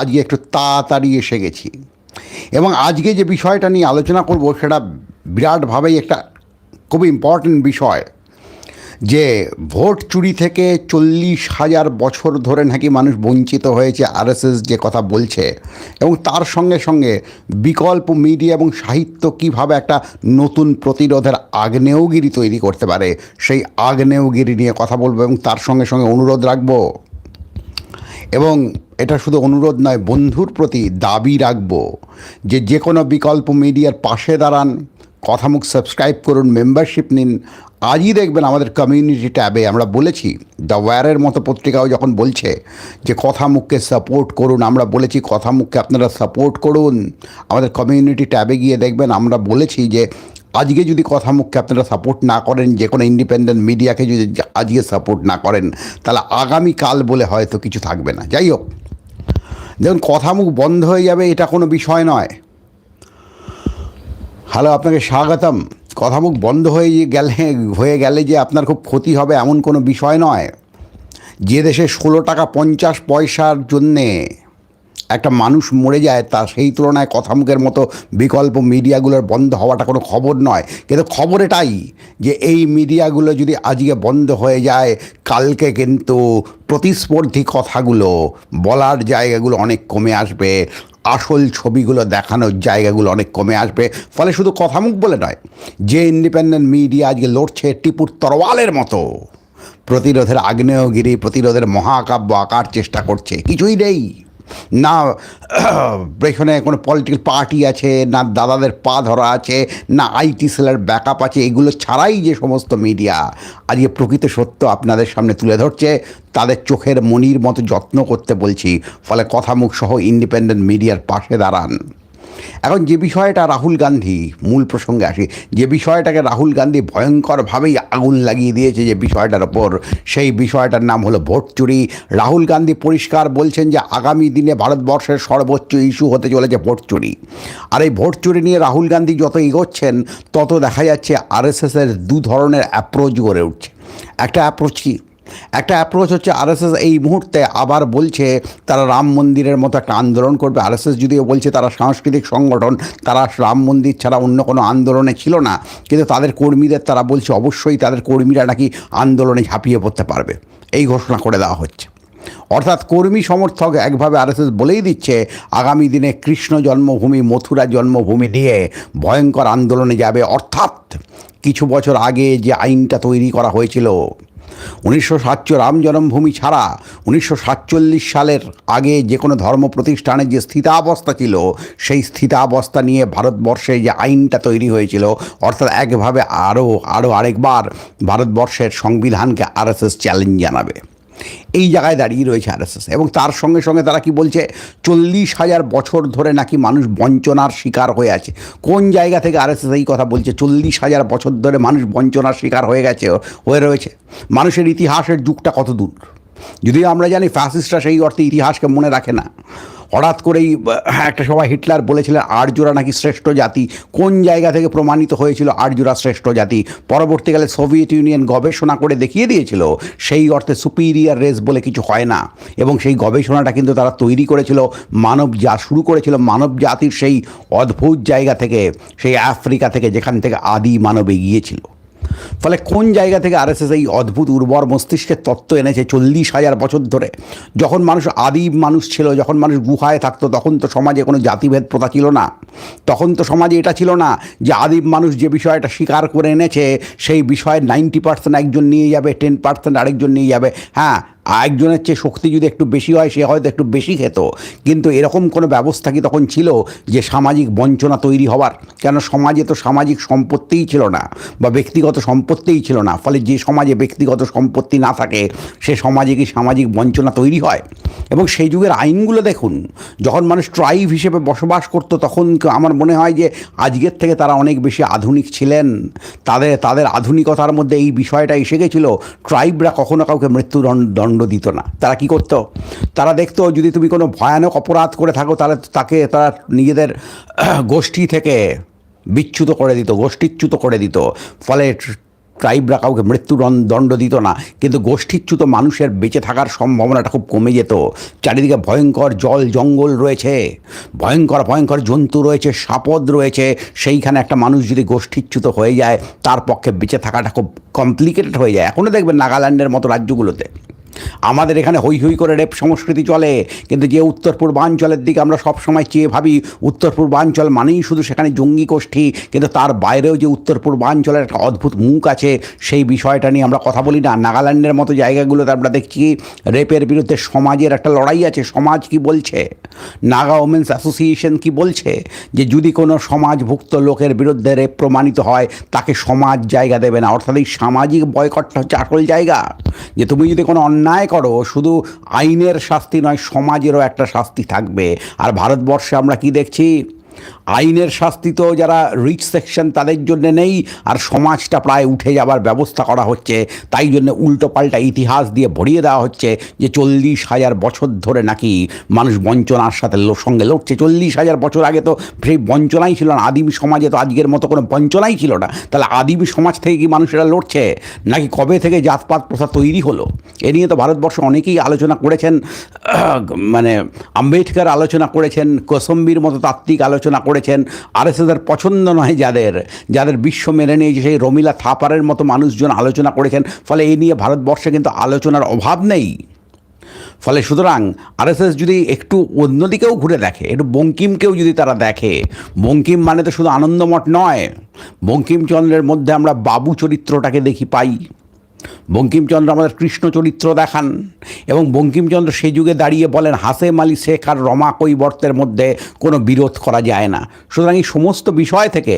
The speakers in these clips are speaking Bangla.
আজকে একটু তাড়াতাড়ি এসে গেছি। এবং আজকে যে বিষয়টা নিয়ে আলোচনা করব সেটা বিরাটভাবেই একটা খুব ইম্পর্টেন্ট বিষয়, যে ভোট চুরি থেকে চল্লিশ হাজার বছর ধরে নাকি মানুষ বঞ্চিত হয়েছে আরএসএস যে কথা বলছে, এবং তার সঙ্গে সঙ্গে বিকল্প মিডিয়া এবং সাহিত্য কীভাবে একটা নতুন প্রতিরোধের আগ্নেয়গিরি তৈরি করতে পারে, সেই আগ্নেয়গিরি নিয়ে কথা বলব এবং তার সঙ্গে সঙ্গে অনুরোধ রাখব। এবং এটা শুধু অনুরোধ নয়, বন্ধুর প্রতি দাবি রাখব যে যে কোনো বিকল্প মিডিয়ার পাশে দাঁড়ান, কথামুখ সাবস্ক্রাইব করুন, মেম্বারশিপ নিন। আজই দেখবেন আমাদের কমিউনিটি ট্যাবে আমরা বলেছি দ্য ওয়ারের মতো পত্রিকাও যখন বলছে যে কথামুখকে সাপোর্ট করুন, আমরা বলেছি কথামুখকে আপনারা সাপোর্ট করুন। আমাদের কমিউনিটি ট্যাবে গিয়ে দেখবেন আমরা বলেছি যে আজকে যদি কথা কথামুখকে আপনারা সাপোর্ট না করেন, যে কোনো ইন্ডিপেন্ডেন্ট মিডিয়াকে যদি আজকে সাপোর্ট না করেন, তাহলে আগামীকাল বলে হয়তো কিছু থাকবে না। যাই হোক, দেখুন, কথা মুখ বন্ধ হয়ে যাবে, এটা কোনো বিষয় নয়। হ্যালো আপনাকে স্বাগতম। কথা মুখ বন্ধ হয়ে গেলে হয়ে গেলে যে আপনার খুব ক্ষতি হবে, এমন কোনো বিষয় নয়। যে দেশে ষোলো টাকা পঞ্চাশ পয়সার জন্যে একটা মানুষ মরে যায়, তা সেই তুলনায় কথামুখের মতো বিকল্প মিডিয়াগুলোর বন্ধ হওয়াটা কোনো খবর নয়। কিন্তু খবর এটাই যে এই মিডিয়াগুলো যদি আজকে বন্ধ হয়ে যায়, কালকে কিন্তু প্রতিস্পর্ধী কথাগুলো বলার জায়গাগুলো অনেক কমে আসবে, আসল ছবিগুলো দেখানোর জায়গাগুলো অনেক কমে আসবে। ফলে শুধু কথামুখ বলে নয়, যে ইন্ডিপেন্ডেন্ট মিডিয়া আজকে লড়ছে টিপুর তরওয়ালের মতো। প্রতিরোধের আগ্নেয়গিরি, প্রতিরোধের মহাকাব্য আঁকার চেষ্টা করছে, কিছুই নেই। না, এখানে কোনো পলিটিক্যাল পার্টি আছে, না দাদাদের পা ধরা আছে, না আইটি সেলের ব্যাকআপ আছে, এগুলো ছাড়াই যে সমস্ত মিডিয়া আর যে প্রকৃত সত্য আপনাদের সামনে তুলে ধরছে, তাদের চোখের মনির মতো যত্ন করতে বলছি, ফলে কথামুখ সহ ইন্ডিপেন্ডেন্ট মিডিয়ার পাশে দাঁড়ান। এখন যে বিষয়টা রাহুল গান্ধী, মূল প্রসঙ্গে আসি, যে বিষয়টাকে রাহুল গান্ধী ভয়ঙ্করভাবেই আগুন লাগিয়ে দিয়েছে যে বিষয়টার ওপর, সেই বিষয়টার নাম হলো ভোট চুরি। রাহুল গান্ধী পরিষ্কার বলছেন যে আগামী দিনে ভারতবর্ষের সর্বোচ্চ ইস্যু হতে চলেছে ভোট চুরি। আর এই ভোট চুরি নিয়ে রাহুল গান্ধী যত এগোচ্ছেন, তত দেখা যাচ্ছে আরএসএসের দু ধরনের অ্যাপ্রোচ গড়ে উঠছে। একটা অ্যাপ্রোচ কি? একটা অ্যাপ্রোচ হচ্ছে আরএসএস এই মুহূর্তে আবার বলছে তারা রাম মন্দিরের মতো একটা আন্দোলন করবে। আরএসএস যদিও বলছে তারা সাংস্কৃতিক সংগঠন, তারা রাম মন্দির ছাড়া অন্য কোনো আন্দোলনে ছিল না। কিন্তু তাদের কর্মীদের তারা বলছে অবশ্যই তাদের কর্মীরা নাকি আন্দোলনে ঝাঁপিয়ে পড়তে পারবে। এই ঘোষণা করে দেওয়া হচ্ছে। অর্থাৎ কর্মী সমর্থক একভাবে আরএসএস বলেই দিচ্ছে, আগামী দিনে কৃষ্ণ জন্মভূমি, মথুরা জন্মভূমি নিয়ে ভয়ঙ্কর আন্দোলনে যাবে। অর্থাৎ কিছু বছর আগে যে আইনটা তৈরি করা হয়েছিল উনিশশো রাম জন্মভূমি ছাড়া উনিশশো সাতচল্লিশ সালের আগে যে কোনো ধর্ম প্রতিষ্ঠানের যে স্থিতাবস্থা ছিল, সেই স্থিতাবস্থা নিয়ে ভারতবর্ষে যে আইনটা তৈরি হয়েছিল, অর্থাৎ একভাবে আরও আরও আরেকবার ভারতবর্ষের সংবিধানকে আরএসএস চ্যালেঞ্জ জানাবে। এই জায়গায় দাঁড়িয়ে রয়েছে আরএসএস। এবং তার সঙ্গে সঙ্গে তারা কি বলছে, চল্লিশ হাজার বছর ধরে নাকি মানুষ বঞ্চনার শিকার হয়ে আছে। কোন জায়গা থেকে আরএসএস এই কথা বলছে, চল্লিশ হাজার বছর ধরে মানুষ বঞ্চনার শিকার হয়ে গেছে, হয়ে রয়েছে। মানুষের ইতিহাসের যুগটা কত দূর যদিও আমরা জানি ফ্যাসিস্টরা সেই অর্থে ইতিহাসকে মনে রাখে না। হঠাৎ করেই আহ, একটা সময় হিটলার বলেছিলেন আর্যরা নাকি শ্রেষ্ঠ জাতি। কোন জায়গা থেকে প্রমাণিত হয়েছিল আর্যরা শ্রেষ্ঠ জাতি? পরবর্তীকালে সোভিয়েত ইউনিয়ন গবেষণা করে দেখিয়ে দিয়েছিল সেই অর্থে সুপিরিয়ার রেস বলে কিছু হয় না। এবং সেই গবেষণাটা কিন্তু তারা তৈরি করেছিল মানব যা শুরু করেছিল মানব জাতির সেই অদ্ভুত জায়গা থেকে সেই আফ্রিকা থেকে যেখান থেকে আদি মানব এগিয়েছিল। ফলে কোন জায়গা থেকে আরএসএস এই অদ্ভুত উর্বর মস্তিষ্কের তত্ত্ব এনেছে চল্লিশ হাজার বছর ধরে? যখন মানুষ আদিম মানুষ ছিল, যখন মানুষ গুহায় থাকতো, তখন তো সমাজে কোনো জাতিভেদ প্রথা ছিল না। তখন তো সমাজে এটা ছিল না যে আদিম মানুষ যে বিষয়টা স্বীকার করে এনেছে, সেই বিষয়ে নাইনটি পার্সেন্ট একজন নিয়ে যাবে, টেন পার্সেন্ট আরেকজন নিয়ে যাবে। হ্যাঁ একজনের চেয়ে শক্তি যদি একটু বেশি হয়, সে হয়তো একটু বেশি খেত। কিন্তু এরকম কোনো ব্যবস্থা কি তখন ছিল যে সামাজিক বঞ্চনা তৈরি হওয়ার কেন সমাজে তো সামাজিক সম্পত্তিই ছিল না বা ব্যক্তিগত সম্পত্তিই ছিল না, ফলে যে সমাজে ব্যক্তিগত সম্পত্তি না থাকে, সে সমাজে কি সামাজিক বঞ্চনা তৈরি হয়? এবং সেই যুগের আইনগুলো দেখুন, যখন মানুষ ট্রাইব হিসেবে বসবাস করতো, তখন আমার মনে হয় যে আজকের থেকে তারা অনেক বেশি আধুনিক ছিলেন। তাদের তাদের আধুনিকতার মধ্যে এই বিষয়টা এসে গেছিল ট্রাইবরা কখনো কাউকে মৃত্যুদণ্ড দণ্ড দিত না। তারা কি করতো? তারা দেখতো যদি তুমি কোনো ভয়ানক অপরাধ করে থাকো, তাহলে তাকে তারা নিজেদের গোষ্ঠী থেকে বিচ্যুত করে দিত, গোষ্ঠীচ্যুত করে দিত। ফলে ট্রাইবরা কাউকে মৃত্যুদণ্ড দণ্ড দিত না। কিন্তু গোষ্ঠীচ্যুত মানুষের বেঁচে থাকার সম্ভাবনাটা খুব কমে যেত। চারিদিকে ভয়ঙ্কর জল, জঙ্গল রয়েছে। ভয়ঙ্কর ভয়ঙ্কর জন্তু রয়েছে, সাপদ রয়েছে। সেইখানে একটা মানুষ যদি গোষ্ঠীচ্যুত হয়ে যায়, তার পক্ষে বেঁচে থাকাটা খুব কমপ্লিকেটেড হয়ে যায়। এখনও দেখবেন নাগাল্যান্ডের মতো রাজ্যগুলোতে। আমাদের এখানে হই হই করে রেপ সংস্কৃতি চলে, কিন্তু যে উত্তর পূর্বাঞ্চলের দিকে আমরা সবসময় চেয়ে ভাবি, উত্তর পূর্বাঞ্চল মানেই শুধু সেখানে জঙ্গি গোষ্ঠী, কিন্তু তার বাইরেও যে উত্তর পূর্বাঞ্চলের একটা অদ্ভুত মুখ আছে, সেই বিষয়টা নিয়ে আমরা কথা বলি না। নাগাল্যান্ডের মতো জায়গাগুলোতে আমরা দেখছি রেপের বিরুদ্ধে সমাজের একটা লড়াই আছে। সমাজ কি বলছে? নাগা ওমেন্স অ্যাসোসিয়েশন কি বলছে? যে যদি কোনো সমাজভুক্ত লোকের বিরুদ্ধে রেপ প্রমাণিত হয়, তাকে সমাজ জায়গা দেবে না। অর্থাৎ এই সামাজিক বয়কটটা হচ্ছে আসল জায়গা। যে তুমি যদি কোনো অন্যায় করো, শুধু আইনের শাস্তি নয়, সমাজেরও একটা শাস্তি থাকবে। আর ভারতবর্ষে আমরা কি দেখছি? আইনের শাস্তি তো যারা রিচ সেকশন তাদের জন্য নেই, আর সমাজটা প্রায় উঠে যাবার ব্যবস্থা করা হচ্ছে। তাই জন্য উল্টো পাল্টা ইতিহাস দিয়ে ভরিয়ে দেওয়া হচ্ছে যে চল্লিশ হাজার বছর ধরে নাকি মানুষ বঞ্চনার সাথে সঙ্গে লড়ছে। চল্লিশ হাজার বছর আগে তো সেই বঞ্চনাই ছিল না। আদিম সমাজে তো আজকের মতো কোনো বঞ্চনাই ছিল না। তাহলে আদিম সমাজ থেকে কি মানুষেরা লড়ছে? নাকি কবে থেকে জাতপাত প্রথা তৈরি হলো? এ নিয়ে তো ভারতবর্ষে অনেকেই আলোচনা করেছেন। মানে আম্বেদকর আলোচনা করেছেন। কোসম্বির মতো তাত্ত্বিক আলোচনা করেছেন আর এস পছন্দ নয় যাদের যাদের বিশ্ব মেনে নিয়েছে সেই রমিলা থাপারের মতো মানুষজন আলোচনা করেছেন, ফলে এই নিয়ে ভারতবর্ষে কিন্তু আলোচনার অভাব নেই। ফলে সুতরাং আরএসএস যদি একটু অন্যদিকেও ঘুরে দেখে, একটু বঙ্কিমকেও যদি তারা দেখে, বঙ্কিম মানে তো শুধু আনন্দমঠ নয়, বঙ্কিমচন্দ্রের মধ্যে আমরা বাবু চরিত্রটাকে দেখি পাই। বঙ্কিমচন্দ্র আমাদের কৃষ্ণ চরিত্র দেখান এবং বঙ্কিমচন্দ্র সেই যুগে দাঁড়িয়ে বলেন, হাসেম আলী শেখ আর রমা কৈবর্তের মধ্যে কোনো বিরোধ করা যায় না। সুতরাং এই সমস্ত বিষয় থেকে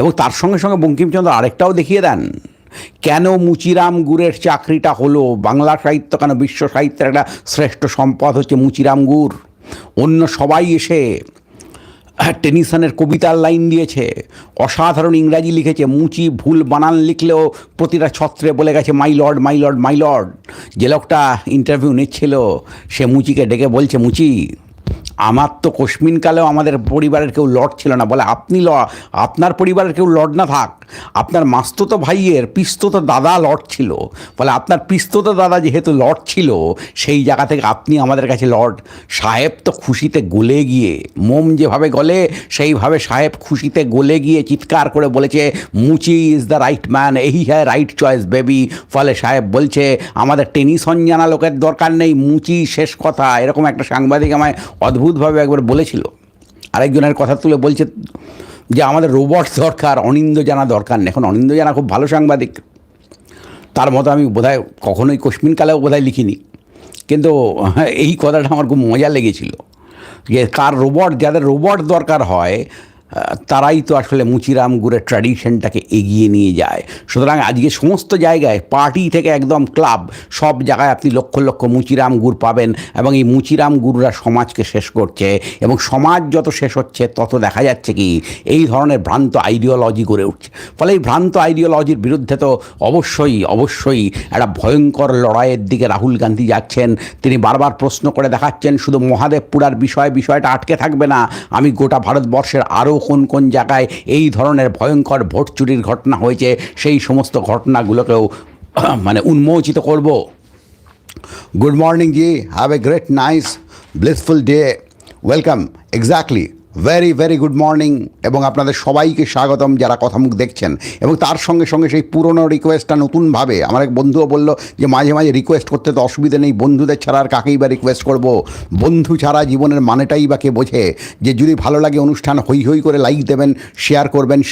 এবং তার সঙ্গে সঙ্গে বঙ্কিমচন্দ্র আরেকটাও দেখিয়ে দেন, কেন মুচিরাম গুড়ের চাকরিটা হলো? বাংলা সাহিত্য কেন বিশ্ব সাহিত্যের একটা শ্রেষ্ঠ সম্পদ হচ্ছে মুচিরাম গুড়? অন্য সবাই এসে টেনিসনের কবিতার লাইন দিয়েছে। অসাধারণ ইংরাজি লিখেছে, মুচি ভুল বানান লিখলেও প্রতিটা ছত্রে বলে গেছে my lord my lord my lord যে লোকটা ইন্টারভিউ নিচ্ছিল, সে মুচিকে ডেকে বলছে, মুচি আমার তো কোশ্মিনকালেও আমাদের পরিবারের কেউ লর্ড ছিল না। বলে, আপনি ল, আপনার পরিবারের কেউ লর্ড না থাক। আপনার মাস্তত ভাইয়ের পিস্তত দাদা লর্ড ছিল। বলে, আপনার পিস্তত দাদা যেহেতু লর্ড ছিল, সেই জায়গা থেকে আপনি আমাদের কাছে লর্ড। সাহেব তো খুশিতে গলে গিয়ে, মোম যেভাবে গলে, সেইভাবে সাহেব খুশিতে গলে গিয়ে চিৎকার করে বলেছে, মুচি ইজ দ্য রাইট ম্যান এই হ্যাঁ রাইট চয়েস, বেবি। ফলে সাহেব বলছে, আমাদের টেনিসন জানা লোকের দরকার নেই, মুচি শেষ কথা। এরকম একটা সাংবাদিক আমায় অদ্ভুতভাবে একবার বলেছিল। আরেকজনের কথা তুলে বলছে যে, আমাদের রোবট দরকার অনিন্দ জানা দরকার। এখন অনিন্দ জানা খুব ভালো সাংবাদিক। তার মতো আমি বোধহয় কখনোই কশ্মিনকালেও বোধহয় লিখিনি। কিন্তু এই কথাটা আমার খুব মজা লেগেছিল যে কার রোবট, যাদের রোবট দরকার হয় তারাই তো আসলে মুচিরাম গুড়ের ট্র্যাডিশনটাকে এগিয়ে নিয়ে যায়। সুতরাং আজকে সমস্ত জায়গায় পার্টি থেকে একদম ক্লাব সব জায়গায় আপনি লক্ষ লক্ষ মুচিরাম গুড় পাবেন এবং এই মুচিরাম গুড়রা সমাজকে শেষ করছে এবং সমাজ যত শেষ হচ্ছে, তত দেখা যাচ্ছে কি, এই ধরনের ভ্রান্ত আইডিওলজি গড়ে উঠছে। ফলে এই ভ্রান্ত আইডিওলজির বিরুদ্ধে তো অবশ্যই অবশ্যই একটা ভয়ঙ্কর লড়াইয়ের দিকে রাহুল গান্ধী যাচ্ছেন। তিনি বারবার প্রশ্ন করে দেখাচ্ছেন, শুধু মহাদেবপুরার বিষয়, বিষয়টা আটকে থাকবে না। আমি গোটা ভারতবর্ষের আরও কোন কোন জায়গায় এই ধরনের ভয়ঙ্কর ভোট চুরির ঘটনা হয়েছে, সেই সমস্ত ঘটনাগুলোকেও মানে উন্মোচিত করব। Good morning ji, have a great nice, blissful day, welcome, exactly. Very very good morning এবং আপনাদের সবাইকে স্বাগতম যারা কথামুখ দেখছেন। এবং তার সঙ্গে সঙ্গে সেই পুরনো রিকোয়েস্টটা নতুনভাবে আমার এক বন্ধুও বলল যে মাঝে মাঝে রিকোয়েস্ট করতে তো অসুবিধা নেই, বন্ধুদের ছাড়া আর কাকেই বা রিকোয়েস্ট করব? বন্ধু ছাড়া জীবনের মানেটাই বা কে বোঝে? যে যদি ভালো লাগে অনুষ্ঠান, হই হই করে লাইক দেবেন শেয়ার করবেন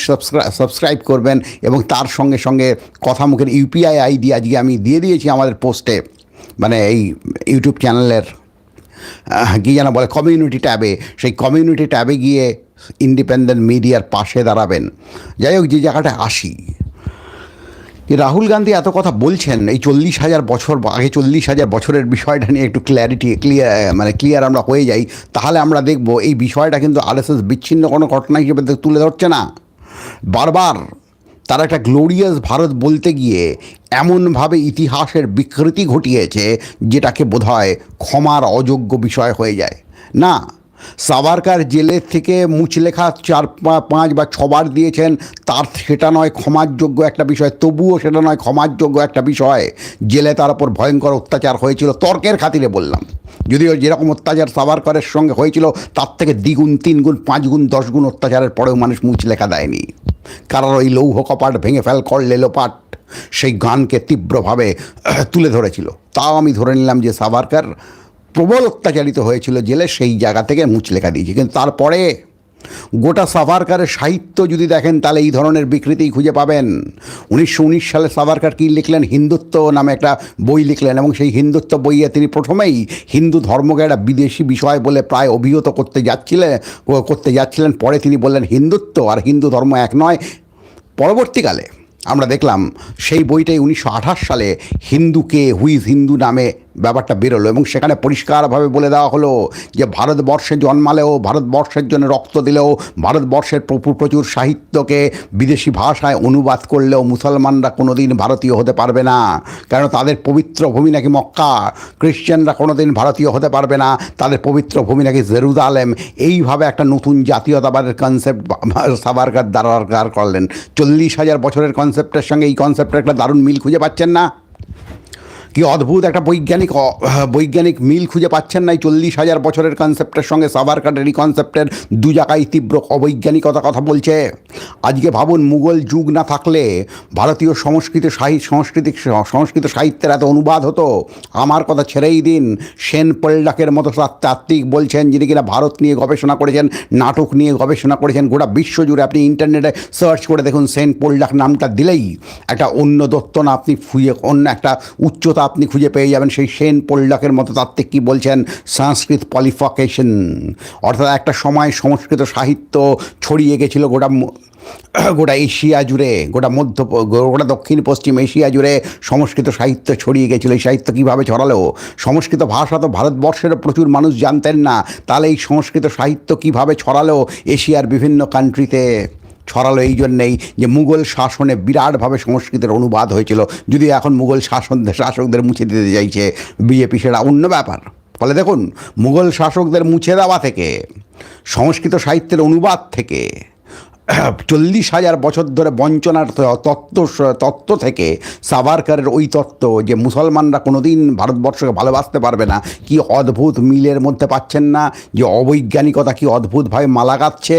সাবস্ক্রাইব করবেন এবং তার সঙ্গে সঙ্গে কথামুখের ইউপিআই আইডি আজকে আমি দিয়ে দিয়েছি আমাদের পোস্টে মানে এই ইউটিউব চ্যানেলের কী যেন বলে কমিউনিটি ট্যাবে সেই কমিউনিটি ট্যাবে গিয়ে ইন্ডিপেন্ডেন্ট মিডিয়ার পাশে দাঁড়াবেন। যাই হোক, যে জায়গাটায় আসি। যে রাহুল গান্ধী এত কথা বলছেন, এই চল্লিশ হাজার বছর আগে চল্লিশ হাজার বছরের বিষয়টা নিয়ে একটু ক্ল্যারিটি ক্লিয়ার মানে ক্লিয়ার আমরা হয়ে যাই, তাহলে আমরা দেখব এই বিষয়টা কিন্তু আরএসএস বিচ্ছিন্ন কোনো ঘটনা হিসেবে তুলে ধরছে না। বারবার তারা একটা গ্লোরিয়াস ভারত বলতে গিয়ে এমনভাবে ইতিহাসের বিকৃতি ঘটিয়েছে যেটাকে বোধহয় ক্ষমার অযোগ্য বিষয় হয়ে যায়। না, সাভারকার জেলের থেকে মুচলেখা চার পাঁচ বা ছবার দিয়েছেন, তার সেটা নয় ক্ষমার যোগ্য একটা বিষয়, তবুও সেটা নয় ক্ষমার যোগ্য একটা বিষয়। জেলে তার উপর ভয়ঙ্কর অত্যাচার হয়েছিল, তর্কের খাতিরে বললাম। যদিও যেরকম অত্যাচার সাভারকরের সঙ্গে হয়েছিল, তার থেকে দ্বিগুণ তিন গুণ পাঁচ গুণ দশ গুণ অত্যাচারের পরেও মানুষ মুচলেখা দেয়নি। কারণ ওই লৌহ কপাট ভেঙে ফেল করলে লোপাট। সেই গানকে তীব্রভাবে তুলে ধরেছিল। তাও আমি ধরে নিলাম যে সাভারকার প্রবল অত্যাচারিত হয়েছিল জেলে, সেই জায়গা থেকে মুচলেখা দিয়েছে। কিন্তু তারপরে গোটা সাভারকারের সাহিত্য যদি দেখেন, তাহলে এই ধরনের বিকৃতি খুঁজে পাবেন। উনিশশো উনিশ সালে সাভারকার কী লিখলেন? হিন্দুত্ব নামে একটা বই লিখলেন এবং সেই হিন্দুত্ব বইয়ে তিনি প্রথমেই হিন্দু ধর্মকে একটা বিদেশি বিষয় বলে প্রায় অভিহত করতে যাচ্ছিলেন করতে যাচ্ছিলেন। পরে তিনি বললেন, হিন্দুত্ব আর হিন্দু ধর্ম এক নয়। পরবর্তীকালে আমরা দেখলাম, সেই বইটাই উনিশশো আঠাশ সালে হিন্দুকে হুইজ হিন্দু নামে ব্যাপারটা বেরোলো এবং সেখানে পরিষ্কারভাবে বলে দেওয়া হলো যে ভারতবর্ষে জন্মালেও, ভারতবর্ষের জন্য রক্ত দিলেও, ভারতবর্ষের প্রচুর সাহিত্যকে বিদেশি ভাষায় অনুবাদ করলেও মুসলমানরা কোনো দিন ভারতীয় হতে পারবে না। কেন তাদের পবিত্র ভূমি নাকি মক্কা, খ্রিশ্চানরা কোনো দিন ভারতীয় হতে পারবে না, তাদের পবিত্র ভূমি নাকি জেরুজালেম। এইভাবে একটা নতুন জাতীয়তাবাদের কনসেপ্ট সাবারকার দাঁড়ার করলেন। চল্লিশ হাজার বছরের কনসেপ্টের সঙ্গে এই কনসেপ্টের একটা দারুণ মিল খুঁজে পাচ্ছেন না? কি অদ্ভুত একটা বৈজ্ঞানিক, অ- বৈজ্ঞানিক মিল খুঁজে পাচ্ছেন না চল্লিশ হাজার বছরের কনসেপ্টের সঙ্গে। সাবারকাটের এই কনসেপ্টের দু জায়গায় তীব্র অবৈজ্ঞানিকতা কথা বলছে। আজকে ভাবুন, মুঘল যুগ না থাকলে ভারতীয় সংস্কৃত সাহিত্য সাংস্কৃতিক সংস্কৃত সাহিত্যের এত অনুবাদ হতো। আমার কথা ছেড়েই দিন, সেন পল্ডাকের মতো তাত- তাত্ত্বিক বলছেন যিনি কিনা ভারত নিয়ে গবেষণা করেছেন, নাটক নিয়ে গবেষণা করেছেন, গোটা বিশ্ব জুড়ে আপনি ইন্টারনেটে সার্চ করে দেখুন সেন পোল্ডাক নামটা দিলেই একটা অন্য দত্ত না আপনি ফুয়ে অন্য একটা উচ্চতা আপনি খুঁজে পেয়ে যাবেন সেই সেন পোল্ডাকের মতো তাত্ত্বিক কী বলছেন? সংস্কৃত পলিফিকেশন। অর্থাৎ একটা সময় সংস্কৃত সাহিত্য ছড়িয়ে গেছিল গোটা গোটা এশিয়া জুড়ে, গোটা মধ্য, গোটা দক্ষিণ, পশ্চিম এশিয়া জুড়ে সংস্কৃত সাহিত্য ছড়িয়ে গেছিল। এই সাহিত্য কীভাবে ছড়ালো? সংস্কৃত ভাষা তো ভারতবর্ষেরও প্রচুর মানুষ জানতেন না। তাহলে এই সংস্কৃত সাহিত্য কীভাবে ছড়ালো এশিয়ার বিভিন্ন কান্ট্রিতে ছড়ালো এই জন্যেই যে মুঘল শাসনে বিরাটভাবে সংস্কৃতের অনুবাদ হয়েছিল। যদি এখন মুঘল শাসন শাসকদের মুছে দিতে চাইছে বিজেপি, সেটা অন্য ব্যাপার। ফলে দেখুন, মুঘল শাসকদের মুছে দেওয়া থেকে, সংস্কৃত সাহিত্যের অনুবাদ থেকে, চল্লিশ হাজার বছর ধরে বঞ্চনার তত্ত্ব তত্ত্ব থেকে সাভারকারের ওই তত্ত্ব যে মুসলমানরা কোনোদিন ভারতবর্ষকে ভালোবাসতে পারবে না, কি অদ্ভুত মিলের মধ্যে পাচ্ছেন না, যে অবৈজ্ঞানিকতা কি অদ্ভুতভাবে মালা গাচ্ছে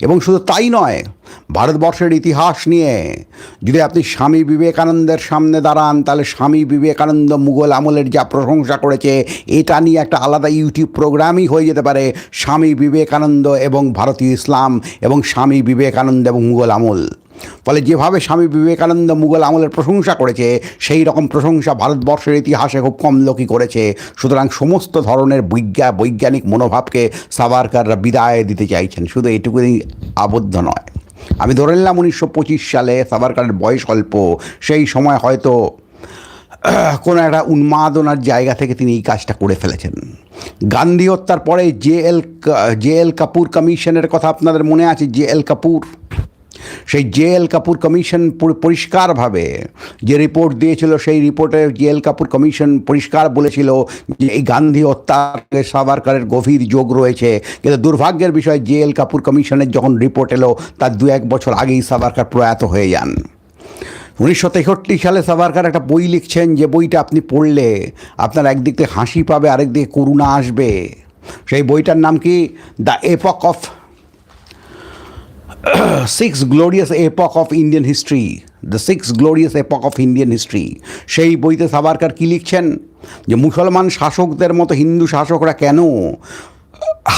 এবং শুধু তাই নয়, ভারতবর্ষের ইতিহাস নিয়ে যদি আপনি স্বামী বিবেকানন্দের সামনে দাঁড়ান, তাহলে স্বামী বিবেকানন্দ মুঘল আমলের যা প্রশংসা করেছে, এটা নিয়ে একটা আলাদা ইউটিউব প্রোগ্রামই হয়ে যেতে পারে, স্বামী বিবেকানন্দ এবং ভারতীয় ইসলাম এবং স্বামী বিবেকানন্দ এবং মুঘল আমল। ফলে যেভাবে স্বামী বিবেকানন্দ মুঘল আমলের প্রশংসা করেছে, সেই রকম প্রশংসা ভারতবর্ষের ইতিহাসে খুব কম লোকই করেছে। সুতরাং সমস্ত ধরনের বৈজ্ঞা, বৈজ্ঞানিক মনোভাবকে সাভারকাররা বিদায় দিতে চাইছেন। শুধু এটুকুই আবদ্ধ নয়। আমি ধরে নিলাম উনিশশো পঁচিশ সালে সাভারকারের বয়স অল্প, সেই সময় হয়তো কোনো একটা উন্মাদনার জায়গা থেকে তিনি এই কাজটা করে ফেলেছেন। গান্ধী হত্যার পরে J L J L Kapoor কমিশনের কথা আপনাদের মনে আছে? J L Kapoor? সেই জে এল কাপুর কমিশন পরিষ্কারভাবে যে রিপোর্ট দিয়েছিল, সেই রিপোর্টে জে এল কাপুর কমিশন পরিষ্কার বলেছিল যে এই গান্ধী সঙ্গে সাভারকারের গভীর যোগ রয়েছে। কিন্তু দুর্ভাগ্যের বিষয় জে এল কাপুর কমিশনের যখন রিপোর্ট এলো, তার দু এক বছর আগেই সাভারকার প্রয়াত হয়ে যান। উনিশশো তেষট্টি সালে সাভারকার একটা বই লিখছেন যে বইটা আপনি পড়লে আপনার একদিক থেকে হাসি পাবে, আরেক দিকে করুণা আসবে। সেই বইটার নাম কি? The epoch of six glorious epoch of Indian history the six glorious epoch of Indian history সেই বইতে সাবারকার কী লিখছেন? যে মুসলমান শাসকদের মতো হিন্দু শাসকরা কেন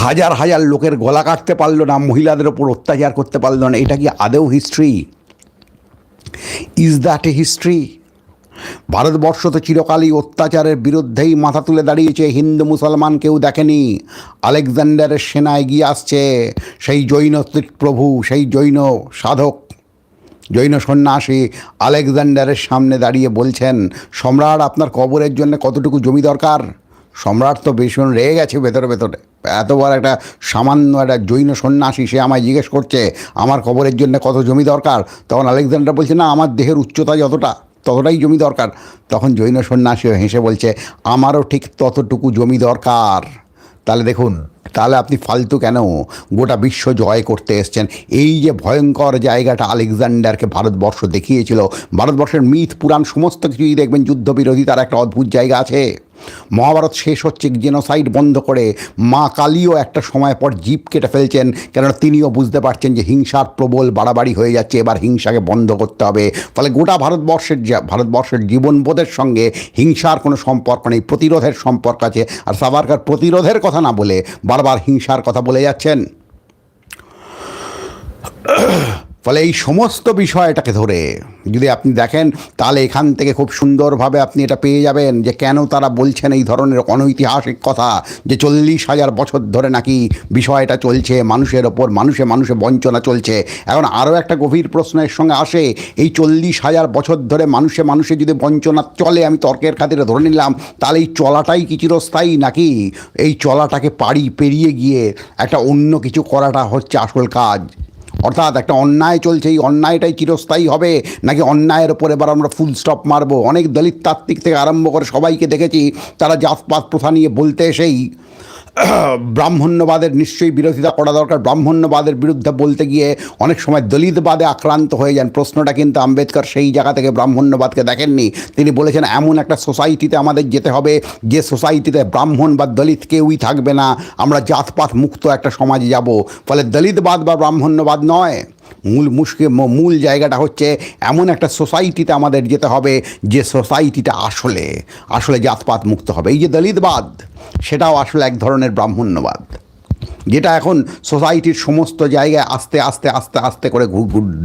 হাজার হাজার লোকের গলা কাটতে পারল না, মহিলাদের ওপর অত্যাচার করতে পারল না? এটা কি আদেও history is that a history Bharatvarsha তো চিরকালই অত্যাচারের বিরুদ্ধেই মাথা তুলে দাঁড়িয়েছে হিন্দু মুসলমান, কেউ দেখেনি। আলেকজান্ডারের সেনা এগিয়ে আসছে। সেই জৈন প্রভু, সেই জৈন সাধক, জৈন সন্ন্যাসী আলেকজান্ডারের সামনে দাঁড়িয়ে বলছেন, সম্রাট, আপনার কবরের জন্য কতটুকু জমি দরকার? সম্রাট তো ভীষণ রেগে গেছে ভেতরে ভেতরে। এত বড় একটা সামান্য একটা জৈন সন্ন্যাসী সে আমায় জিজ্ঞেস করছে, আমার কবরের জন্য কত জমি দরকার? তখন আলেকজান্ডার বলছে, না, আমার দেহের উচ্চতা যতটা। ততটাই জমি দরকার। তখন জৈন সন্ন্যাসী হেসে বলছে, আমারও ঠিক ততটুকু জমি দরকার। তাহলে দেখুন, তাহলে আপনি ফালতু কেন? গোটা বিশ্ব জয় করতে এসছেন। এই যে ভয়ঙ্কর জায়গাটা আলেকজান্ডারকে ভারতবর্ষ দেখিয়েছিল, ভারতবর্ষের মিথ, পুরাণ, সমস্ত কিছুই দেখবেন যুদ্ধবিরোধী, তার একটা অদ্ভুত জায়গা আছে। মহাভারত শেষ হচ্ছে জেনোসাইড বন্ধ করে। মা কালীও একটা সময় পর জীব কেটে ফেলছেন, কেননা তিনিও বুঝতে পারছেন যে হিংসার প্রবল বাড়াবাড়ি হয়ে যাচ্ছে, এবার হিংসাকে বন্ধ করতে হবে। ফলে গোটা ভারতবর্ষের ভারতবর্ষের জীবনবোধের সঙ্গে হিংসার কোনো সম্পর্ক নেই, প্রতিরোধের সম্পর্ক আছে। আর সাভারকার প্রতিরোধের কথা না বলে বারবার হিংসার কথা বলে যাচ্ছেন। ফলে এই সমস্ত বিষয়টাকে ধরে যদি আপনি দেখেন, তাহলে এখান থেকে খুব সুন্দরভাবে আপনি এটা পেয়ে যাবেন যে কেন তারা বলছেন এই ধরনের অনৈতিহাসিক কথা, যে চল্লিশ হাজার বছর ধরে নাকি বিষয়টা চলছে, মানুষের ওপর মানুষে মানুষে বঞ্চনা চলছে। এখন আরও একটা গভীর প্রশ্নের সঙ্গে আসে, এই চল্লিশ হাজার বছর ধরে মানুষে মানুষে যদি বঞ্চনা চলে, আমি তর্কের খাতিরে ধরে নিলাম, তাহলে এই চলাটাই কি চিরস্থায়ী নাকি? এই চলাটাকে পাড়ি পেরিয়ে গিয়ে একটা অন্য কিছু করাটা হচ্ছে আসল কাজ। অর্থাৎ একটা অন্যায় চলছে, এই অন্যায়টাই চিরস্থায়ী হবে। নাকি অন্যায়ের ওপর এবার আমরা ফুল স্টপ মারব? অনেক দলিত তাত্ত্বিক থেকে আরম্ভ করে সবাইকে দেখেছি, তারা জাতপাত প্রথা নিয়ে বলতে এসেই ব্রাহ্মণ্যবাদের নিশ্চয়ই বিরোধিতা করা দরকার। ব্রাহ্মণ্যবাদের বিরুদ্ধে বলতে গিয়ে অনেক সময় দলিতবাদে আক্রান্ত হয়ে যান। প্রশ্নটা কিন্তু আম্বেদকর সেই জায়গা থেকে ব্রাহ্মণ্যবাদকে দেখেননি। তিনি বলেছেন, এমন একটা সোসাইটিতে আমাদের যেতে হবে যে সোসাইটিতে ব্রাহ্মণ বা দলিত কেউই থাকবে না। আমরা জাতপাত মুক্ত একটা সমাজে যাব। ফলে দলিতবাদ বা ব্রাহ্মণ্যবাদ নয়। মূল মুশকিল মূল জায়গাটা হচ্ছে এমন একটা সোসাইটিতে আমাদের যেতে হবে যে সোসাইটিটা আসলে আসলে জাতপাত মুক্ত হবে। এই যে দলিতবাদ সেটাও আসলে এক ধরনের ব্রাহ্মণ্যবাদ। যেটা এখন সোসাইটির সমস্ত জায়গায় আস্তে আস্তে আস্তে আস্তে করে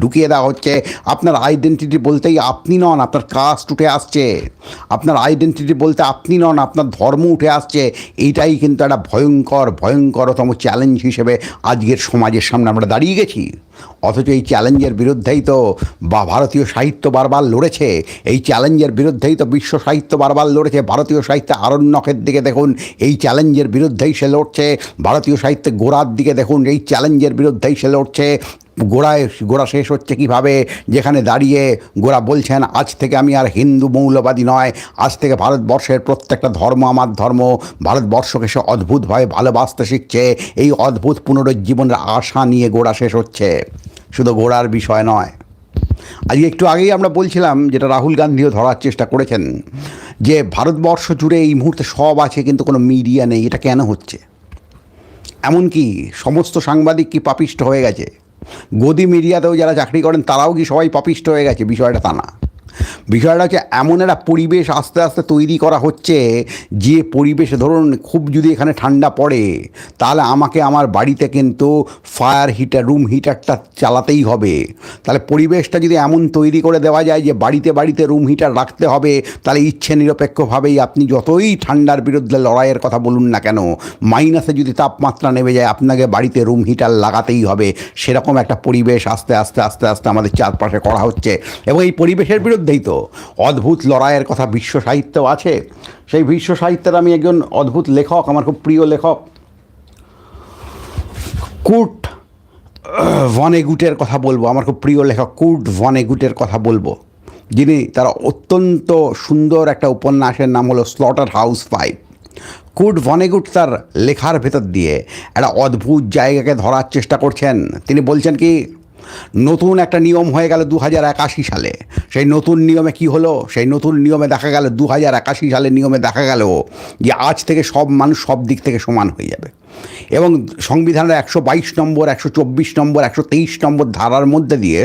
ঢুকিয়ে দেওয়া হচ্ছে। আপনার আইডেন্টিটি বলতেই আপনি নন, আপনার কাস্ট উঠে আসছে। আপনার আইডেন্টিটি বলতে আপনি নন, আপনার ধর্ম উঠে আসছে। এইটাই কিন্তু একটা ভয়ঙ্কর, ভয়ঙ্করতম চ্যালেঞ্জ হিসেবে আজকের সমাজের সামনে আমরা দাঁড়িয়ে গেছি। অথচ এই চ্যালেঞ্জের বিরুদ্ধেই তো বা ভারতীয় সাহিত্য বারবার লড়েছে। এই চ্যালেঞ্জের বিরুদ্ধেই তো বিশ্ব সাহিত্য বারবার লড়েছে। ভারতীয় সাহিত্যে আরণ্যকের দিকে দেখুন, এই চ্যালেঞ্জের বিরুদ্ধেই সে লড়ছে। ভারতীয় সাহিত্যে গোড়ার দিকে দেখুন, এই চ্যালেঞ্জের বিরুদ্ধেই সে লড়ছে। গোড়ায়, গোড়া শেষ হচ্ছে কীভাবে? যেখানে দাঁড়িয়ে গোড়া বলছেন, আজ থেকে আমি আর হিন্দু মৌলবাদী নয়। আজ থেকে ভারতবর্ষের প্রত্যেকটা ধর্ম আমার ধর্ম। ভারতবর্ষকে সে অদ্ভুতভাবে ভালোবাসতে শিখছে। এই অদ্ভুত পুনরুজ্জীবনের আশা নিয়ে গোড়া শেষ হচ্ছে। শুধু গোড়ার বিষয় নয়। আজকে একটু আগেই আমরা বলছিলাম, যেটা রাহুল গান্ধীও ধরার চেষ্টা করেছেন, যে ভারতবর্ষ জুড়ে এই মুহূর্তে সব আছে, কিন্তু কোনো মিডিয়া নেই। এটা কেন হচ্ছে? এমনকি সমস্ত সাংবাদিক কি পাপিষ্ট হয়ে গেছে? গদি মিডিয়াতেও যারা চাকরি করেন, তারাও কি সবাই পাপিষ্ট হয়ে গেছে? বিষয়টা তা না। বিষয়টা হচ্ছে এমন একটা পরিবেশ আস্তে আস্তে তৈরি করা হচ্ছে যে পরিবেশ ধরুন খুব যদি এখানে ঠান্ডা পড়ে, তাহলে আমাকে আমার বাড়িতে কিন্তু ফায়ার হিটার রুম হিটারটা চালাতেই হবে। তাহলে পরিবেশটা যদি এমন তৈরি করে দেওয়া যায় যে বাড়িতে বাড়িতে রুম হিটার রাখতে হবে, তাহলে ইচ্ছে নিরপেক্ষভাবেই আপনি যতই ঠান্ডার বিরুদ্ধে লড়াইয়ের কথা বলুন না কেন মাইনাসে যদি তাপমাত্রা নেমে যায়, আপনাকে বাড়িতে রুম হিটার লাগাতেই হবে। সেরকম একটা পরিবেশ আস্তে আস্তে আস্তে আস্তে আমাদের চারপাশে করা হচ্ছে। এবং এই পরিবেশের বিরুদ্ধেই তো অদ্ভুত লড়াইয়ের কথা বিশ্ব সাহিত্যেও আছে। সেই বিশ্ব সাহিত্যের আমি একজন অদ্ভুত লেখক, আমার খুব প্রিয় লেখক। কুট ভনেগুটের কথা বলব, আমার খুব প্রিয় লেখক কুট ভনেগুটের কথা বলব। যিনি তারা অত্যন্ত সুন্দর একটা উপন্যাসের নাম হলো স্লটার হাউস ফাইভ। কুট ভনেগুট তার লেখার ভেতর দিয়ে একটা অদ্ভুত জায়গাকে ধরার চেষ্টা করছেন। তিনি বলছেন কি নতুন একটা নিয়ম হয়ে গেল দু হাজার একাশি সালে। সেই নতুন নিয়মে কি হলো? সেই নতুন নিয়মে দেখা গেল দু হাজার একাশি সালের নিয়মে দেখা গেল যে আজ থেকে সব মানুষ সব দিক থেকে সমান হয়ে যাবে। এবং সংবিধানের একশো বাইশ নম্বর, একশো চব্বিশ নম্বর, একশো তেইশ নম্বর ধারার মধ্যে দিয়ে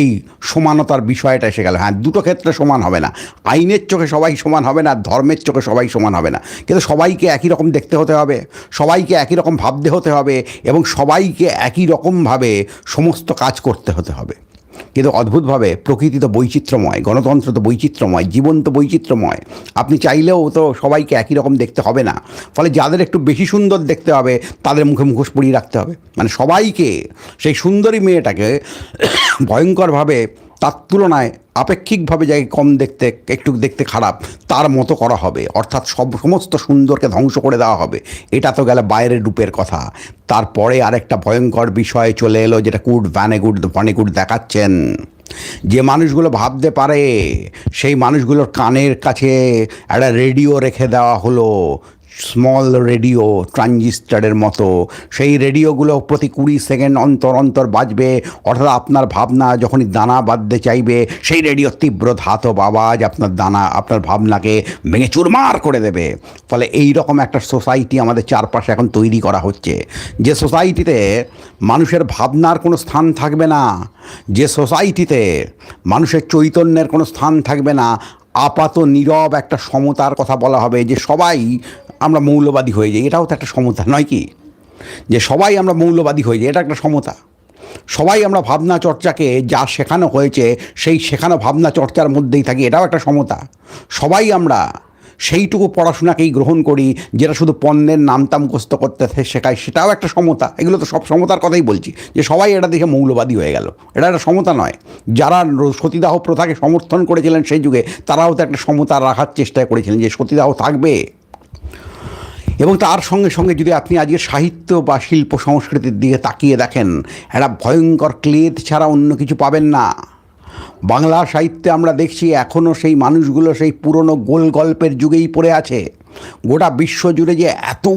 এই সমানতার বিষয়টা এসে গেল। হ্যাঁ দুটো ক্ষেত্রে সমান হবে না। আইনের চোখে সবাই সমান হবে না, ধর্মের চোখে সবাই সমান হবে না। কিন্তু সবাইকে একই রকম দেখতে হতে হবে, সবাইকে একই রকম ভাবতে হতে হবে এবং সবাইকে একই রকমভাবে সমস্ত কাজ করতে হতে হবে। কিন্তু অদ্ভুতভাবে প্রকৃতি তো বৈচিত্র্যময়, গণতন্ত্র তো বৈচিত্র্যময়, জীবন তো বৈচিত্র্যময়। আপনি চাইলেও তো সবাইকে একই রকম দেখতে হবে না। ফলে যাদের একটু বেশি সুন্দর দেখতে হবে, তাদের মুখে মুখোশ পরিয়ে রাখতে হবে। মানে সবাইকে, সেই সুন্দরী মেয়েটাকে ভয়ঙ্করভাবে তার তুলনায় আপেক্ষিকভাবে যাকে কম দেখতে, একটু দেখতে খারাপ, তার মতো করা হবে। অর্থাৎ সব সমস্ত সুন্দরকে ধ্বংস করে দেওয়া হবে। এটা তো গেলে বাইরের রূপের কথা। তারপরে আরেকটা ভয়ঙ্কর বিষয় চলে এলো, যেটা কুড ভ্যানেগুড ভনেগুড দেখাচ্ছেন। যে মানুষগুলো ভাবতে পারে, সেই মানুষগুলোর কানের কাছে একটা রেডিও রেখে দেওয়া হলো। স্মল রেডিও ট্রানজিস্টারের মতো। সেই রেডিওগুলো প্রতি কুড়ি সেকেন্ড অন্তর অন্তর বাজবে। অর্থাৎ আপনার ভাবনা যখনই দানা বাঁধতে চাইবে, সেই রেডিও তীব্র ধাতব আওয়াজ আপনার দানা, আপনার ভাবনাকে ভেঙে চুরমার করে দেবে। ফলে এই রকম একটা সোসাইটি আমাদের চারপাশে এখন তৈরি করা হচ্ছে। যে সোসাইটিতে মানুষের ভাবনার কোনো স্থান থাকবে না, যে সোসাইটিতে মানুষের চৈতন্যের কোনো স্থান থাকবে না, আপাত নীরব একটা সমতার কথা বলা হবে যে সবাই আমরা মৌলবাদী হয়ে যাই, এটাও তো একটা সমতা, নয় কি? যে সবাই আমরা মৌলবাদী হয়ে যাই, এটা একটা সমতা। সবাই আমরা ভাবনা চর্চাকে যা শেখানো হয়েছে, সেই শেখানো ভাবনা চর্চার মধ্যেই থাকি, এটাও একটা সমতা। সবাই আমরা সেইটুকু পড়াশোনাকেই গ্রহণ করি, যেটা শুধু পণ্যের নামতাম মুখস্থ করতে শেখায়, সেটাও একটা সমতা। এগুলো তো সব সমতার কথাই বলছি, যে সবাই এটা দেখে মৌলবাদী হয়ে গেল। এটা একটা সমতা নয়। যারা সতীদাহ প্রথাকে সমর্থন করেছিলেন সেই যুগে, তারাও তো একটা সমতা রাখার চেষ্টা করেছিলেন, যে সতীদাহ থাকবে। এবং তার সঙ্গে সঙ্গে যদি আপনি আজকে সাহিত্য বা শিল্প সংস্কৃতির দিকে তাকিয়ে দেখেন, একটা ভয়ঙ্কর ক্লেদ ছাড়া অন্য কিছু পাবেন না। বাংলা সাহিত্যে আমরা দেখছি এখনও সেই মানুষগুলো সেই পুরনো গোল গল্পের যুগেই পড়ে আছে। গোটা বিশ্ব জুড়ে যে এত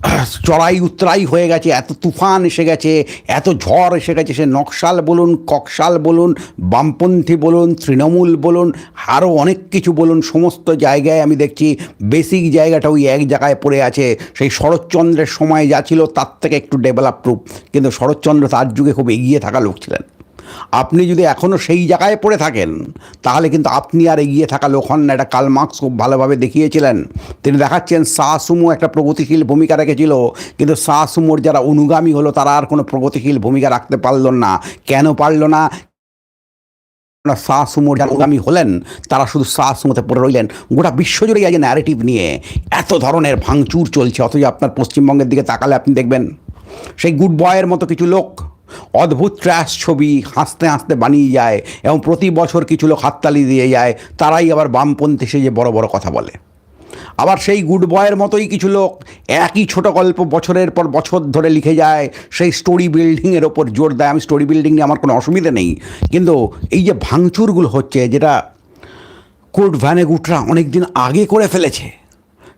চড়াই উতরাই হয়ে গেছে, এত তুফান এসে গেছে, এত ঝড় এসে গেছে, সে নকশাল বলুন, ককশাল বলুন, বামপন্থী বলুন, তৃণমূল বলুন আরও অনেক কিছু বলুন, সমস্ত জায়গায় আমি দেখছি বেসিক জায়গাটা ওই এক জায়গায় পড়ে আছে। সেই শরৎচন্দ্রের সময় যা ছিল তার থেকে একটু ডেভেলপ প্রুফ কিন্তু শরৎচন্দ্র তার যুগে খুব এগিয়ে থাকা লোক ছিলেন। আপনি যদি এখনও সেই জায়গায় পড়ে থাকেন, তাহলে কিন্তু আপনি আর এগিয়ে থাকা লোক হন না। এটা কাল মার্কস খুব ভালোভাবে দেখিয়েছিলেন। তিনি দেখাচ্ছেন সাহসুমো একটা প্রগতিশীল ভূমিকা রেখেছিল, কিন্তু সাহসুমোর যারা অনুগামী হলো, তারা আর কোনো প্রগতিশীল ভূমিকা রাখতে পারল না। কেন পারল না? সাহসুমোর যারা অনুগামী হলেন, তারা শুধু সাহসুমোতে পড়ে রইলেন। গোটা বিশ্বজুড়ে আজ ন্যারেটিভ নিয়ে এত ধরনের ভাঙচুর চলছে, অথচ আপনার পশ্চিমবঙ্গের দিকে তাকালে আপনি দেখবেন, সেই গুড বয়ের মতো কিছু লোক অদ্ভুত ট্র্যাশ ছবি হাসতে হাসতে বানিয়ে যায় এবং প্রতি বছর কিছু লোক হাততালি দিয়ে যায়, তারাই আবার বামপন্থী সেজে বড় বড় কথা বলে। আবার সেই গুড বয়ের মতোই কিছু লোক একই ছোট গল্প বছরের পর বছর ধরে লিখে যায়, সেই স্টোরি বিল্ডিংয়ের ওপর জোর দেয়। আমি স্টোরি বিল্ডিং নিয়ে আমার কোনো অসুবিধা নেই। কিন্তু এই যে ভাঙচুরগুলো হচ্ছে, যেটা কোর্ট ভ্যানেগুটরা অনেক দিন আগে করে ফেলেছে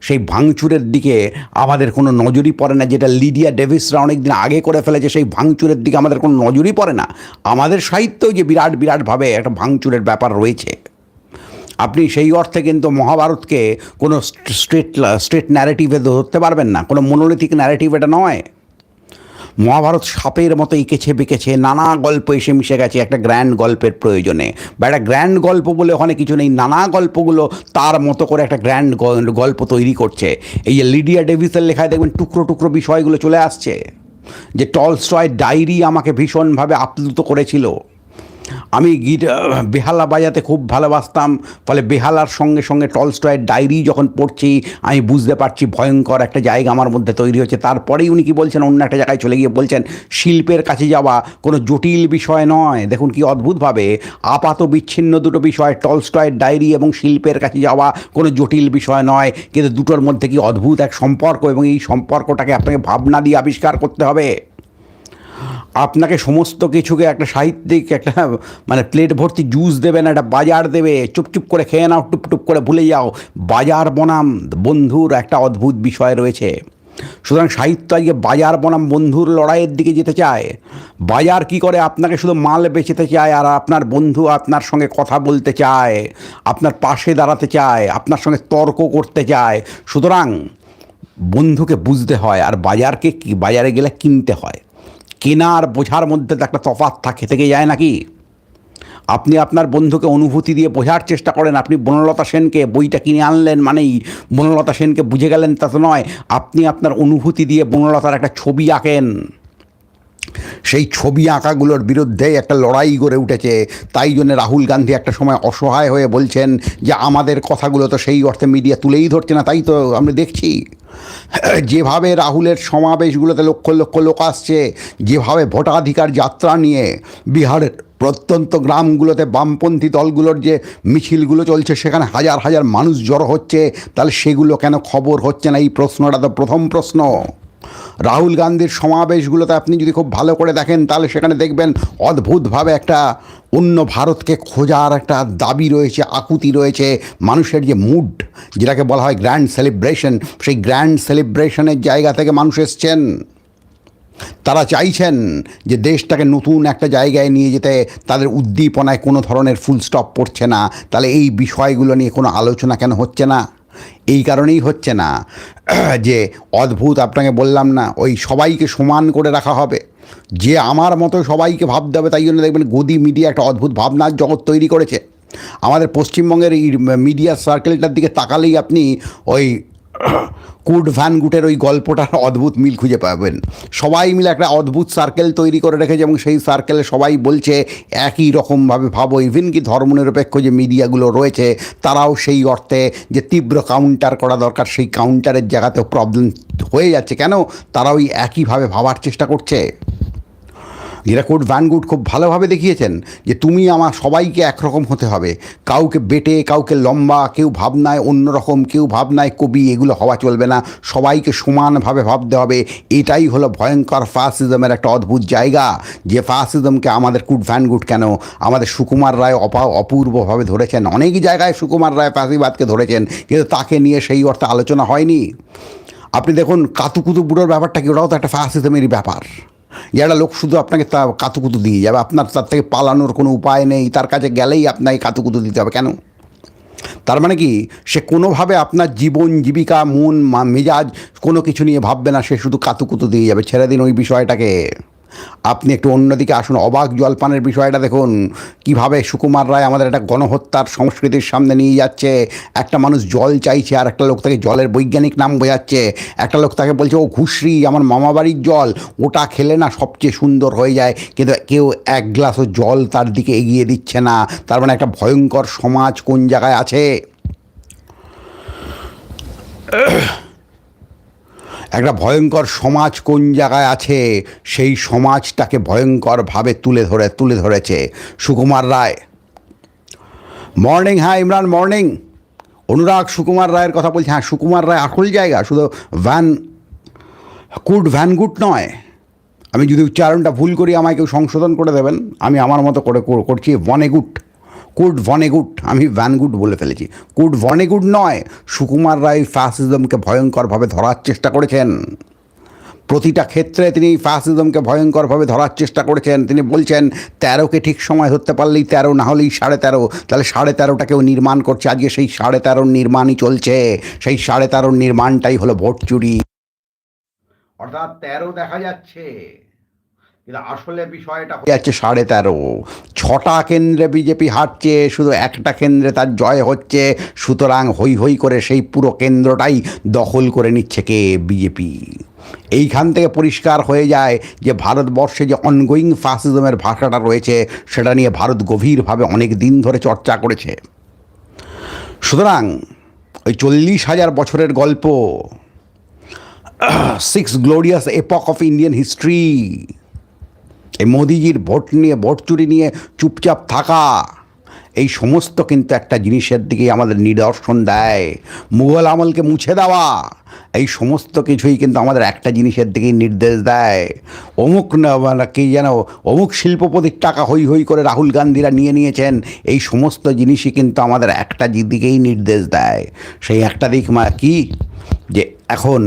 সেই ভাঙচুরের দিকে আমাদের কোনো নজরই পড়ে না, যেটা লিডিয়া ডেভিসরা অনেক দিন আগে করে ফেলেছে, সেই ভাঙচুরের দিকে আমাদের কোনো নজরই পড়ে না। আমাদের সাহিত্যেও যে বিরাট, বিরাটভাবে একটা ভাঙচুরের ব্যাপার রয়েছে। আপনি সেই অর্থে কিন্তু মহাভারতকে কোনো স্ট্রেট স্ট্রেট ন্যারেটিভে ধরতে পারবেন না, কোনো মনোলিথিক ন্যারেটিভ এটা নয়। মহাভারত সাপের মতো এঁকেছে বেঁকেছে, নানা গল্প এসে মিশে গেছে একটা গ্র্যান্ড গল্পের প্রয়োজনে। বা একটা গ্র্যান্ড গল্প বলে ওখানে কিছু নেই, নানা গল্পগুলো তার মতো করে একটা গ্র্যান্ড গল্প তৈরি করছে। এই যে লিডিয়া ডেভিসের লেখায় দেখবেন টুকরো টুকরো বিষয়গুলো চলে আসছে। যে টলস্টয় ডায়েরি আমাকে ভীষণভাবে আপ্লুত করেছিল। আমি গিট, বেহালা বাজাতে খুব ভালোবাসতাম, ফলে বেহালার সঙ্গে সঙ্গে টলস্টয়ের ডায়েরি যখন পড়ছি, আমি বুঝতে পারছি ভয়ঙ্কর একটা জায়গা আমার মধ্যে তৈরি হচ্ছে তারপরেই উনি কি বলছেন, অন্য একটা জায়গায় চলে গিয়ে বলছেন, শিল্পের কাছে যাওয়া কোনো জটিল বিষয় নয়। দেখুন কি অদ্ভুতভাবে আপাত বিচ্ছিন্ন দুটো বিষয়, টলস্টয়ের ডায়েরি এবং শিল্পের কাছে যাওয়া কোনো জটিল বিষয় নয়। কিন্তু দুটোর মধ্যে কি অদ্ভুত এক সম্পর্ক এবং এই সম্পর্কটাকে আপনাকে ভাবনা দিয়ে আবিষ্কার করতে হবে? আপনাকে সমস্ত কিছুকে একটা সাহিত্যিক, একটা মানে প্লেট ভর্তি জুস দেবে না, একটা বাজার দেবে চুপচুপ করে খেয়ে নাও টুপটুপ করে ভুলে যাও। বাজার বনাম, বন্ধুর একটা অদ্ভুত বিষয় রয়েছে। সুতরাং সাহিত্য আজকে বাজার বনাম, বন্ধুর লড়াইয়ের দিকে যেতে চায়। বাজার কি করে? আপনাকে শুধু মাল বেচতে চায় আর আপনার বন্ধু আপনার সঙ্গে কথা বলতে চায়, আপনার পাশে দাঁড়াতে চায়, আপনার সঙ্গে তর্ক করতে চায়। সুতরাং বন্ধুকে বুঝতে হয় আর বাজারকে কি, বাজারে গেলে কিনতে হয়। কেনা আর বোঝার মধ্যে তো একটা তফাত থাকে, থেকে যায় নাকি? আপনি আপনার বন্ধুকে অনুভূতি দিয়ে বোঝার চেষ্টা করেন, আপনি বনলতা সেনকে বইটা কিনে আনলেন মানেই বনলতা সেনকে বুঝে গেলেন তা তো নয়, আপনি আপনার অনুভূতি দিয়ে বনলতার একটা ছবি আঁকেন। সেই ছবি আঁকাগুলোর বিরুদ্ধে একটা লড়াই গড়ে উঠেছে। তাই জন্য রাহুল গান্ধী একটা সময় অসহায় হয়ে বলছেন যে, আমাদের কথাগুলো তো সেই অর্থে মিডিয়া তুলেই ধরছে না, তাই তো আমরা দেখছি। যেভাবে রাহুলের সমাবেশগুলোতে লক্ষ লক্ষ লোক আসছে, যেভাবে ভোটাধিকার যাত্রা নিয়ে বিহারের প্রত্যন্ত গ্রামগুলোতে বামপন্থী দলগুলোর যে মিছিলগুলো চলছে, সেখানে হাজার হাজার মানুষ জড়ো হচ্ছে, তাহলে সেগুলো কেন খবর হচ্ছে না? এই প্রশ্নটা তো প্রথম প্রশ্ন। রাহুল গান্ধীর সমাবেশগুলোতে আপনি যদি খুব ভালো করে দেখেন, তাহলে সেখানে দেখবেন অদ্ভুতভাবে একটা অন্য ভারতকে খোঁজার একটা দাবি রয়েছে, আকুতি রয়েছে। মানুষের যে মুড যেটাকে বলা হয় গ্র্যান্ড সেলিব্রেশন সেই গ্র্যান্ড সেলিব্রেশনের জায়গা থেকে মানুষ এসছেন। তারা চাইছেন যে দেশটাকে নতুন একটা জায়গায় নিয়ে যেতে, তাদের উদ্দীপনায় কোনো ধরনের ফুল স্টপ পড়ছে না। তাহলে এই বিষয়গুলো নিয়ে কোনো আলোচনা কেন হচ্ছে না? এই কারণেই হচ্ছে না যে অদ্ভুত আপনাকে বললাম না, ওই সবাইকে সমান করে রাখা হবে। যে আমার মতো সবাইকে ভাবতে হবে, তাই জন্য দেখবেন গদি মিডিয়া একটা অদ্ভুত ভাবনার জগৎ তৈরি করেছে। আমাদের পশ্চিমবঙ্গের এই মিডিয়া সার্কেলটার দিকে তাকালেই আপনি ওই কুড ভ্যান গুটের ওই গল্পটার অদ্ভুত মিল খুঁজে পাবেন। সবাই মিলে একটা অদ্ভুত সার্কেল তৈরি করে রেখেছে এবং সেই সার্কেলে সবাই বলছে, একই রকমভাবে ভাবো। ইভেন কি ধর্মনিরপেক্ষ যে মিডিয়াগুলো রয়েছে, তারাও সেই অর্থে যে তীব্র কাউন্টার করা দরকার, সেই কাউন্টারের জায়গাতেও প্রবলেম হয়ে যাচ্ছে। কেন? তারা ওই একইভাবে ভাবার চেষ্টা করছে। হীরাকুট ভ্যানগুড খুব ভালোভাবে দেখিয়েছেন যে তুমি আমার সবাইকে একরকম হতে হবে। কাউকে বেটে, কাউকে লম্বা, কেউ ভাবনায় অন্যরকম, কেউ ভাবনায় কবি, এগুলো হওয়া চলবে না। সবাইকে সমানভাবে ভাবতে হবে। এটাই হলো ভয়ঙ্কর ফাসিজমের একটা অদ্ভুত জায়গা, যে ফাসিজমকে আমাদের কুট ভ্যানগুড কেন, আমাদের সুকুমার রায় অপা, অপূর্বভাবে ধরেছেন। অনেক জায়গায় সুকুমার রায় ফাঁসিবাদকে ধরেছেন, কিন্তু তাকে নিয়ে সেই অর্থে আলোচনা হয়নি। আপনি দেখুন, কাতুকুতু বুড়োর ব্যাপারটা কি? ওটাও তো একটা ফাসিজমেরই ব্যাপার। যারা লোক শুধু আপনাকে তা কাতুকুতু দিয়ে যাবে। আপনার তার থেকে পালানোর কোনো উপায় নেই। তার কাছে গেলেই আপনাকে কাতুকুতু দিতে হবে। কেন? তার মানে কি? সে কোনোভাবে আপনার জীবন, জীবিকা, মন মেজাজ কোনো কিছু নিয়ে ভাববে না। সে শুধু কাতুকুতু দিয়ে যাবে। ছেড়ে দিন ওই বিষয়টাকে। আপনি একটু অন্যদিকে আসুন, অবাক জলপানের বিষয়টা দেখুন। কীভাবে সুকুমার রায় আমাদের একটা গণহত্যার সংস্কৃতির সামনে নিয়ে যাচ্ছে। একটা মানুষ জল চাইছে, আর একটা লোক তাকে জলের বৈজ্ঞানিক নাম বোঝাচ্ছে। একটা লোক তাকে বলছে, ও ঘুষরি, আমার মামাবাড়ির জল, ওটা খেলে না সবচেয়ে সুন্দর হয়ে যায়। কিন্তু কেউ এক গ্লাসও জল তার দিকে এগিয়ে দিচ্ছে না। তার মানে একটা ভয়ঙ্কর সমাজ কোন জায়গায় আছে? একটা ভয়ঙ্কর সমাজ কোন জায়গায় আছে, সেই সমাজটাকে ভয়ঙ্করভাবে তুলে ধরে, তুলে ধরেছে। সুকুমার রায়। মর্নিং হ্যাঁ ইমরান, মর্নিং। অনুরাগ, সুকুমার রায়ের কথা বলছি। হ্যাঁ সুকুমার রায় আসল জায়গা, শুধু ভ্যান কুড ভ্যানগুড নয়। আমি যদি উচ্চারণটা ভুল করি, আমায় কেউ সংশোধন করে দেবেন। আমি আমার মতো করে কর- করছি ভনেগুট কুড ভনেগুট, আমি ভ্যানগুড বলে ফেলেছি। কুড ভনেগুড নয়, সুকুমার রায় ফ্যাসিজমকে ভয়ঙ্করভাবে ধরার চেষ্টা করেছেন। প্রতিটা ক্ষেত্রে তিনি ফ্যাসিজমকে ভয়ঙ্করভাবে ধরার চেষ্টা করেছেন। তিনি বলছেন, তেরোকে ঠিক সময় ধরতে পারলেই তেরো, না হলেই সাড়ে তেরো। তাহলে সাড়ে তেরোটাকেও নির্মাণ করছে। আজকে সেই সাড়ে তেরোর নির্মাণই চলছে। সেই সাড়ে তেরোর নির্মাণটাই হলো ভোট চুরি। অর্থাৎ তেরো দেখা যাচ্ছে। আসলে বিষয়টা সাড়ে তেরো। ছটা কেন্দ্রে বিজেপি হারছে, শুধু একটা কেন্দ্রে তার জয় হচ্ছে, সুতরাং হই হই করে সেই পুরো কেন্দ্রটাই দখল করে নিচ্ছে কে? বিজেপি। এইখান থেকে পরিষ্কার হয়ে যায় যে ভারতবর্ষে যে অনগোয়িং ফাসিজমের ভাষাটা রয়েছে, সেটা নিয়ে ভারত গভীরভাবে অনেক দিন ধরে চর্চা করেছে। সুতরাং ওই চল্লিশ হাজার বছরের গল্প six glorious epoch of Indian history এই মোদিজির ভোট নিয়ে, ভোট চুরি নিয়ে চুপচাপ থাকা। এই সমস্ত কিন্তু একটা জিনিসের দিকেই আমাদের নিদর্শন দেয়, মুঘল আমলকে মুছে দেওয়া। এই সমস্ত কিছুই কিন্তু আমাদের একটা জিনিসের দিকেই নির্দেশ দেয়। অমুক মানে কি যেন, অমুক শিল্পপতির টাকা হই হই করে রাহুল গান্ধীরা নিয়ে নিয়েছেন, এই সমস্ত জিনিসই কিন্তু আমাদের একটা দিকেই নির্দেশ দেয়। সেই একটা দিক মা কি? যে এখন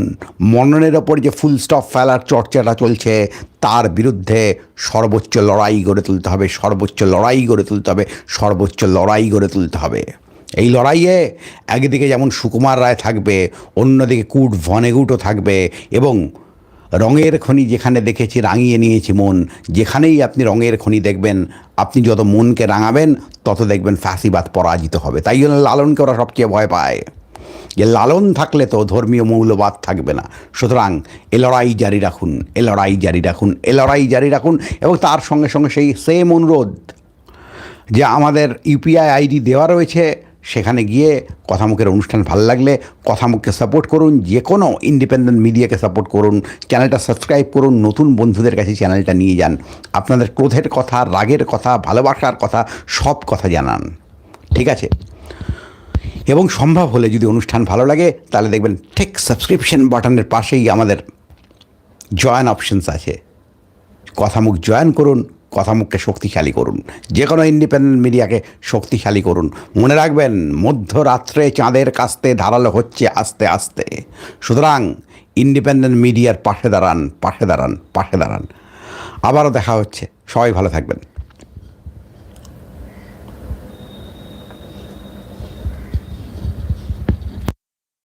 মননের ওপর যে ফুল স্টপ ফেলার চর্চাটা চলছে, তার বিরুদ্ধে সর্বোচ্চ লড়াই গড়ে তুলতে হবে, সর্বোচ্চ লড়াই গড়ে তুলতে হবে, সর্বোচ্চ লড়াই গড়ে তুলতে হবে। এই লড়াইয়ে একদিকে যেমন সুকুমার রায় থাকবে, অন্যদিকে কুট ভনেগুটও থাকবে এবং রঙের খনি যেখানে দেখেছি রাঙিয়ে নিয়েছি মন, যেখানেই আপনি রঙের খনি দেখবেন, আপনি যত মনকে রাঙাবেন, তত দেখবেন ফাঁসিবাদ পরাজিত হবে। তাই জন্য লালনকে ওরা সবচেয়ে ভয় পায়। যে লালন থাকলে তো ধর্মীয় মৌলবাদ থাকবে না। সুতরাং এ লড়াই জারি রাখুন, এ লড়াই জারি রাখুন, এ লড়াই জারি রাখুন এবং তার সঙ্গে সঙ্গে সেই সেম অনুরোধ যে আমাদের ইউপিআই আইডি দেওয়া রয়েছে, সেখানে গিয়ে কথামুখের অনুষ্ঠান ভালো লাগলে কথামুখকে সাপোর্ট করুন, যে কোনো ইন্ডিপেন্ডেন্ট মিডিয়াকে সাপোর্ট করুন, চ্যানেলটা সাবস্ক্রাইব করুন, নতুন বন্ধুদের কাছে চ্যানেলটা নিয়ে যান, আপনাদের ক্রোধের কথা, রাগের কথা, ভালোবাসার কথা, সব কথা জানান। ঠিক আছে? এবং সম্ভব হলে যদি অনুষ্ঠান ভালো লাগে, তাহলে দেখবেন ঠিক সাবস্ক্রিপশন বাটনের পাশেই আমাদের জয়েন অপশনস আছে। কথামুখ জয়েন করুন, কথামুখকে শক্তিশালী করুন। যে কোনো ইন্ডিপেন্ডেন্ট মিডিয়াকে শক্তিশালী করুন। মনে রাখবেন, মধ্যরাত্রে চাঁদের কাস্তে ধারালো হচ্ছে আস্তে আস্তে। সুতরাং ইন্ডিপেন্ডেন্ট মিডিয়ার পাশে দাঁড়ান পাশে দাঁড়ান পাশে দাঁড়ান। আবারও দেখা হচ্ছে। সবাই ভালো থাকবেন।